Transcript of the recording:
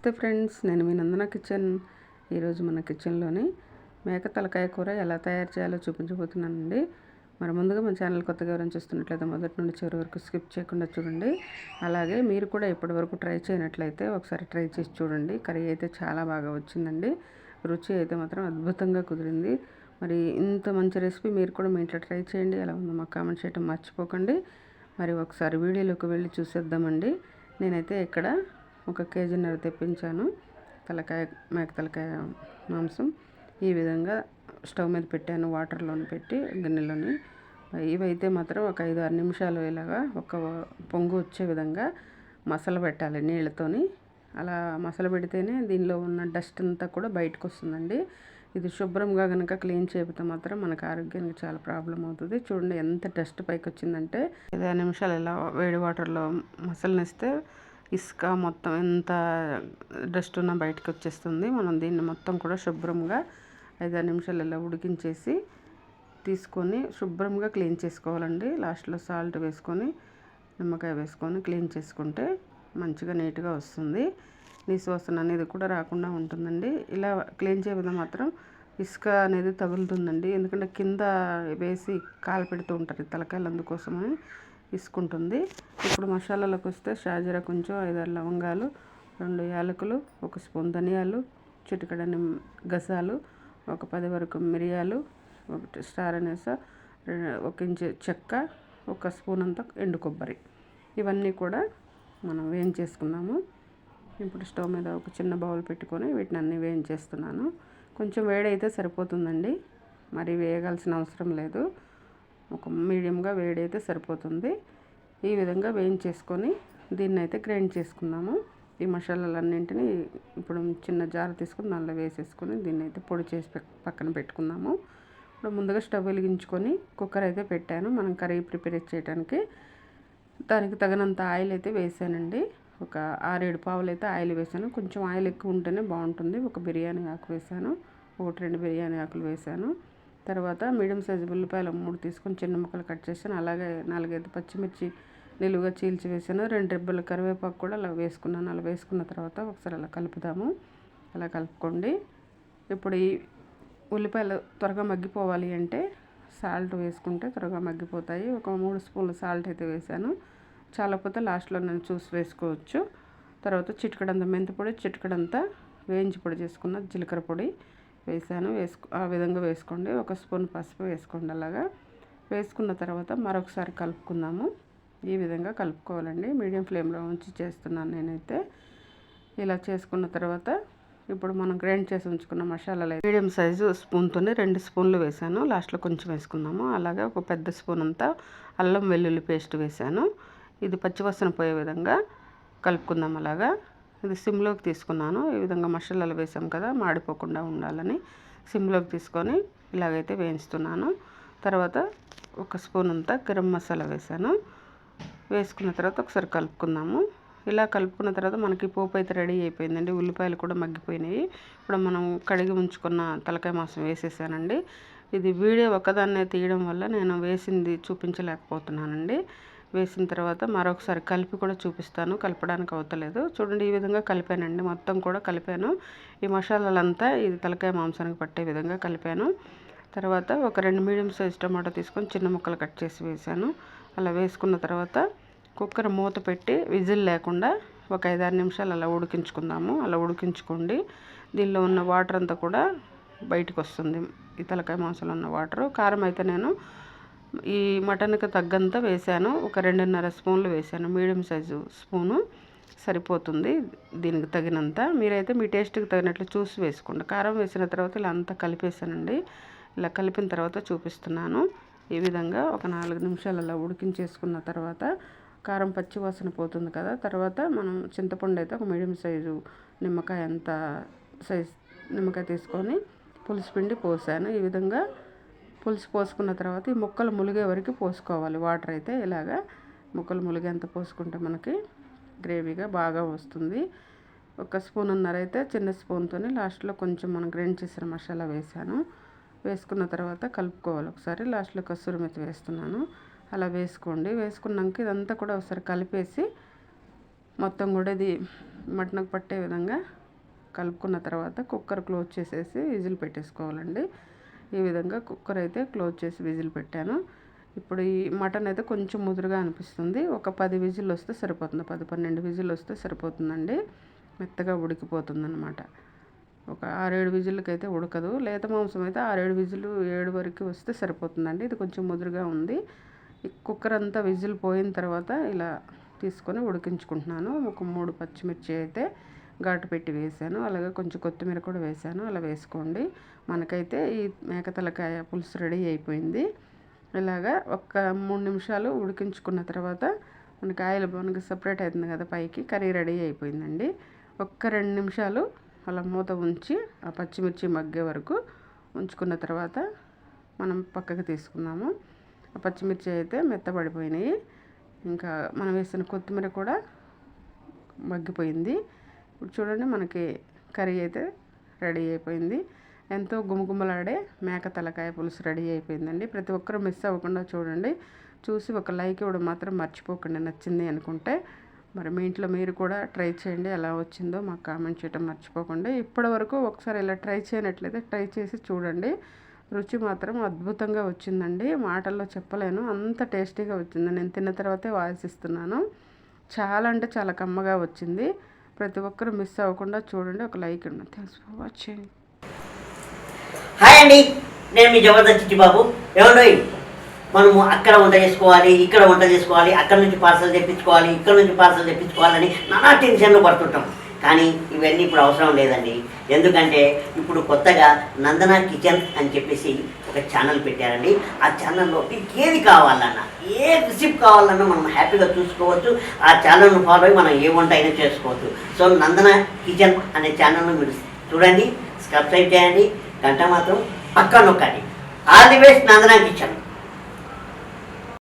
నమస్తే ఫ్రెండ్స్ నేను మీ నందన కిచెన్. ఈరోజు మన కిచెన్లోని మేక తలకాయ కూర ఎలా తయారు చేయాలో చూపించబోతున్నానండి. మరి ముందుగా మన ఛానల్ కొత్తగా ఎవరైనా చూస్తున్నట్లయితే మొదటి నుండి చివరి వరకు స్కిప్ చేయకుండా చూడండి. అలాగే మీరు కూడా ఇప్పటి వరకు ట్రై చేయనట్లయితే ఒకసారి ట్రై చేసి చూడండి. కర్రీ అయితే చాలా బాగా వచ్చిందండి. రుచి అయితే మాత్రం అద్భుతంగా కుదిరింది. మరి ఇంత మంచి రెసిపీ మీరు కూడా మీ ఇంట్లో ట్రై చేయండి. ఎలా ఉందో మాకు కామెంట్ చేయడం మర్చిపోకండి. మరి ఒకసారి వీడియోలోకి వెళ్ళి చూసేద్దామండి. నేనైతే ఇక్కడ ఒక కేజీన్నర తెప్పించాను. తలకాయ మేక తలకాయ మాంసం. ఈ విధంగా స్టవ్ మీద పెట్టాను వాటర్లోని పెట్టి గిన్నెలోని. ఇవైతే మాత్రం ఒక ఐదు ఆరు నిమిషాలు ఇలాగా ఒక పొంగు వచ్చే విధంగా మసలు పెట్టాలి నీళ్ళతోని. అలా మసలు పెడితేనే దీనిలో ఉన్న డస్ట్ అంతా కూడా బయటకు వస్తుందండి. ఇది శుభ్రంగా కనుక క్లీన్ చేయకపోతే మాత్రం మనకు ఆరోగ్యానికి చాలా ప్రాబ్లం అవుతుంది. చూడండి ఎంత డస్ట్ పైకి వచ్చిందంటే ఐదు నిమిషాలు ఇలా వేడి వాటర్లో మసలనిస్తే ఇసుక మొత్తం ఎంత డస్ట్ ఉన్నా బయటకు వచ్చేస్తుంది. మనం దీన్ని మొత్తం కూడా శుభ్రంగా ఐదారు నిమిషాలు ఇలా ఉడికించేసి తీసుకొని శుభ్రంగా క్లీన్ చేసుకోవాలండి. లాస్ట్లో సాల్ట్ వేసుకొని నిమ్మకాయ వేసుకొని క్లీన్ చేసుకుంటే మంచిగా నీట్గా వస్తుంది. నీసు అనేది కూడా రాకుండా ఉంటుందండి. ఇలా క్లీన్ చేయడం మాత్రం ఇసుక అనేది తగులుతుందండి. ఎందుకంటే కింద వేసి కాలు పెడుతూ ఉంటారు తలకాయలు అందుకోసమని. తీసుకుంటుంది. ఇప్పుడు మసాలాలకు వస్తే షాజీరా కొంచెం ఐదారు లవంగాలు రెండు యాలకులు ఒక స్పూన్ ధనియాలు చిటికడ గసాలు ఒక పది వరకు మిరియాలు ఒకటి స్టార్ అనేస ఒక ఇంచు చెక్క ఒక స్పూన్ అంత ఎండు కొబ్బరి. ఇవన్నీ కూడా మనం వేయించేసుకున్నాము. ఇప్పుడు స్టవ్ మీద ఒక చిన్న బౌల్ పెట్టుకొని వీటిని అన్నీ వేయించేస్తున్నాను. కొంచెం వేడైతే సరిపోతుందండి. మరి వేయగాల్సిన అవసరం లేదు. ఒక మీడియంగా వేడి అయితే సరిపోతుంది. ఈ విధంగా వేయించేసుకొని దీన్ని అయితే గ్రైండ్ చేసుకుందాము. ఈ మసాలాలన్నింటినీ ఇప్పుడు చిన్న జార తీసుకొని దానిలో వేసేసుకొని దీన్ని అయితే పొడి చేసి పక్కన పెట్టుకుందాము. ఇప్పుడు ముందుగా స్టవ్ వెలిగించుకొని కుక్కర్ అయితే పెట్టాను. మనం కర్రీ ప్రిపేర్ చేయడానికి దానికి తగినంత ఆయిల్ అయితే వేసానండి. ఒక ఆరేడు పావులు అయితే ఆయిల్ వేసాను. కొంచెం ఆయిల్ ఎక్కువ ఉంటేనే బాగుంటుంది. ఒక బిర్యానీ ఆకు వేసాను. ఒకటి రెండు బిర్యానీ ఆకులు వేసాను. తర్వాత మీడియం సైజు ఉల్లిపాయలు మూడు తీసుకొని చిన్న ముక్కలు కట్ చేసాను అలాగే నాలుగైదు పచ్చిమిర్చి నిలువుగా చీల్చి వేసాను రెండు రెబ్బల కరివేపాకు కూడా అలా వేసుకున్నాను. అలా వేసుకున్న తర్వాత ఒకసారి అలా కలుపుదాము. అలా కలుపుకోండి. ఇప్పుడు ఈ ఉల్లిపాయలు త్వరగా మగ్గిపోవాలి అంటే సాల్ట్ వేసుకుంటే త్వరగా మగ్గిపోతాయి. ఒక మూడు స్పూన్లు సాల్ట్ అయితే వేసాను చాలకపోతే లాస్ట్లో నేను చూసి వేసుకోవచ్చు. తర్వాత చిటికడంత మెంతి పొడి చిటికడంతా వేయించి పొడి చేసుకున్న జీలకర్ర పొడి. వేసాను. వేసుకు ఆ విధంగా వేసుకోండి. ఒక స్పూన్ పసుపు వేసుకోండి అలాగా. వేసుకున్న తర్వాత మరొకసారి కలుపుకుందాము. ఈ విధంగా కలుపుకోవాలండి. మీడియం ఫ్లేమ్లో ఉంచి చేస్తున్నాను నేనైతే. ఇలా చేసుకున్న తర్వాత ఇప్పుడు మనం గ్రైండ్ చేసి ఉంచుకున్న మసాలాలు మీడియం సైజు స్పూన్తోనే రెండు స్పూన్లు వేసాను. లాస్ట్లో కొంచెం వేసుకుందాము. అలాగే ఒక పెద్ద స్పూన్ అంతా అల్లం వెల్లుల్లి పేస్ట్ వేసాను. ఇది పచ్చివాసన పోయే విధంగా కలుపుకుందాం అలాగా. ఇది సిమ్లోకి తీసుకున్నాను. ఈ విధంగా మసాలాలు వేసాం కదా మాడిపోకుండా ఉండాలని సిమ్లోకి తీసుకొని ఇలాగైతే వేయించుతున్నాను. తర్వాత ఒక స్పూన్ అంతా గరం మసాలా వేసాను. వేసుకున్న తర్వాత ఒకసారి కలుపుకుందాము. ఇలా కలుపుకున్న తర్వాత మనకి పోపు అయితే రెడీ అయిపోయిందండి. ఉల్లిపాయలు కూడా మగ్గిపోయినాయి. ఇప్పుడు మనం కడిగి ఉంచుకున్న తలకాయ మాంసం వేసేసానండి. ఇది వీడియో ఒకదాన్నే తీయడం వల్ల నేను వేసింది చూపించలేకపోతున్నానండి. వేసిన తర్వాత మరొకసారి కలిపి కూడా చూపిస్తాను. కలపడానికి అవతలేదు. చూడండి ఈ విధంగా కలిపానండి. మొత్తం కూడా కలిపాను. ఈ మసాలాలంతా ఇది తలకాయ మాంసానికి పట్టే విధంగా కలిపాను. తర్వాత ఒక రెండు మీడియం సైజ్ టమాటో తీసుకొని చిన్న ముక్కలు కట్ చేసి వేసాను అలా వేసుకున్న తర్వాత కుక్కర్ మూత పెట్టి విజిల్ లేకుండా ఒక ఐదారు నిమిషాలు అలా ఉడికించుకుందాము. అలా ఉడికించుకోండి. దీనిలో ఉన్న వాటర్ అంతా కూడా బయటకు వస్తుంది. ఈ తలకాయ మాంసంలో ఉన్న వాటర్. కారం అయితే నేను ఈ మటన్కి తగ్గంత వేసాను. ఒక రెండున్నర స్పూన్లు వేసాను. మీడియం సైజు స్పూను సరిపోతుంది దీనికి తగినంత. మీరైతే మీ టేస్ట్కి తగినట్లు చూసి వేసుకోండి. కారం వేసిన తర్వాత ఇలా అంతా కలిపేసానండి. ఇలా కలిపిన తర్వాత చూపిస్తున్నాను. ఈ విధంగా ఒక నాలుగు నిమిషాలు అలా ఉడికించేసుకున్న తర్వాత కారం పచ్చి వాసన పోతుంది కదా! తర్వాత మనం చింతపండు అయితే ఒక మీడియం సైజు నిమ్మకాయ అంత సైజ్ నిమ్మకాయ తీసుకొని పులుసు పిండి పోసాను. ఈ విధంగా పులుసు పోసుకున్న తర్వాత ఈ ముక్కలు ములిగే వరకు పోసుకోవాలి. వాటర్ అయితే ఇలాగా ముక్కలు ములిగేంత పోసుకుంటే మనకి గ్రేవీగా బాగా వస్తుంది. ఒక స్పూన్ అయితే చిన్న స్పూన్తో లాస్ట్లో కొంచెం మనం గ్రైండ్ చేసిన మసాలా వేసాను. వేసుకున్న తర్వాత కలుపుకోవాలి. ఒకసారి లాస్ట్లో కస్తూరి మెత్తి వేస్తున్నాను. అలా వేసుకోండి. వేసుకున్నాక ఇదంతా కూడా ఒకసారి కలిపేసి మొత్తం కూడా ఇది మటన్కి పట్టే విధంగా కలుపుకున్న తర్వాత కుక్కర్ క్లోజ్ చేసేసి విజిల్ పెట్టేసుకోవాలండి. ఈ విధంగా కుక్కర్ అయితే క్లోజ్ చేసి విజిల్ పెట్టాను. ఇప్పుడు ఈ మటన్ అయితే కొంచెం ముదురుగా అనిపిస్తుంది. ఒక పది విజిల్ వస్తే సరిపోతుంది. పది పన్నెండు విజిల్ వస్తే సరిపోతుందండి. మెత్తగా ఉడికిపోతుంది అనమాట ఒక ఆరేడు విజిల్కి అయితే ఉడకదు. లేత మాంసం అయితే ఆరేడు విజిల్ ఏడు వరకు వస్తే సరిపోతుందండి. ఇది కొంచెం ముదురుగా ఉంది. ఈ కుక్కర్ అంతా విజిల్ పోయిన తర్వాత ఇలా తీసుకొని ఉడికించుకుంటున్నాను. ఒక మూడు పచ్చిమిర్చి అయితే ఘాటు పెట్టి వేసాను అలాగే కొంచెం కొత్తిమీర కూడా వేసాను అలా వేసుకోండి. మనకైతే ఈ మేక తలకాయ పులుసు రెడీ అయిపోయింది. ఇలాగా ఒక మూడు నిమిషాలు ఉడికించుకున్న తర్వాత మనకి ఆయిల్ మనకి సపరేట్ అవుతుంది కదా పైకి కర్రీ రెడీ అయిపోయిందండి. ఒక్క రెండు నిమిషాలు అలా మూత ఉంచి ఆ పచ్చిమిర్చి మగ్గే వరకు ఉంచుకున్న తర్వాత మనం పక్కకి తీసుకున్నాము ఆ పచ్చిమిర్చి అయితే మెత్తబడిపోయినాయి. ఇంకా మనం వేసిన కొత్తిమీర కూడా మగ్గిపోయింది. ఇప్పుడు చూడండి మనకి కర్రీ అయితే రెడీ అయిపోయింది. ఎంతో గుమగుమలాడే మేక తలకాయ పులుసు రెడీ అయిపోయిందండి. ప్రతి ఒక్కరూ మిస్ అవ్వకుండా చూడండి. చూసి ఒక లైక్ ఇవ్వడం మాత్రం మర్చిపోకండి నచ్చింది అనుకుంటే. మరి మీ ఇంట్లో మీరు కూడా ట్రై చేయండి ఎలా వచ్చిందో మాకు కామెంట్ చేయడం మర్చిపోకండి. ఇప్పటి వరకు ఒకసారి ఇలా ట్రై చేయనట్లయితే ట్రై చేసి చూడండి. రుచి మాత్రం అద్భుతంగా వచ్చిందండి. మాటల్లో చెప్పలేను అంత టేస్టీగా వచ్చింది. నేను తిన్న తర్వాతే వాయిస్ ఇస్తున్నాను. చాలా అంటే చాలా కమ్మగా వచ్చింది. ప్రతి ఒక్కరు మిస్ అవ్వకుండా చూడండి. ఒక లైక్ ఇవ్వండి. Thanks for watching. హాయ్ అండి. నేను మీ జబర్దస్త్ చిట్టిబాబు ఏమండి? మనము అక్కడ వంట చేసుకోవాలి ఇక్కడ వంట చేసుకోవాలి అక్కడ నుంచి పార్సల్ తెప్పించుకోవాలి ఇక్కడ నుంచి పార్సల్ తెప్పించుకోవాలని నానా టెన్షన్లు పడుతుంటాం. కానీ ఇవన్నీ ఇప్పుడు అవసరం లేదండి. ఎందుకంటే ఇప్పుడు కొత్తగా నందన కిచెన్ అని చెప్పేసి ఒక ఛానల్ పెట్టారండి. ఆ ఛానల్లో మీకు ఏది కావాలన్నా ఏ రెసిపీ కావాలన్నా మనం హ్యాపీగా చూసుకోవచ్చు. ఆ ఛానల్ను ఫాలో అయ్యి మనం ఏ వంట అయినా చేసుకోవచ్చు. సో నందన కిచెన్ అనే ఛానల్ను మీరు చూడండి సబ్స్క్రైబ్ చేయండి. గంట మాత్రం పక్క నొక్కండి. All the best Nandana kitchen.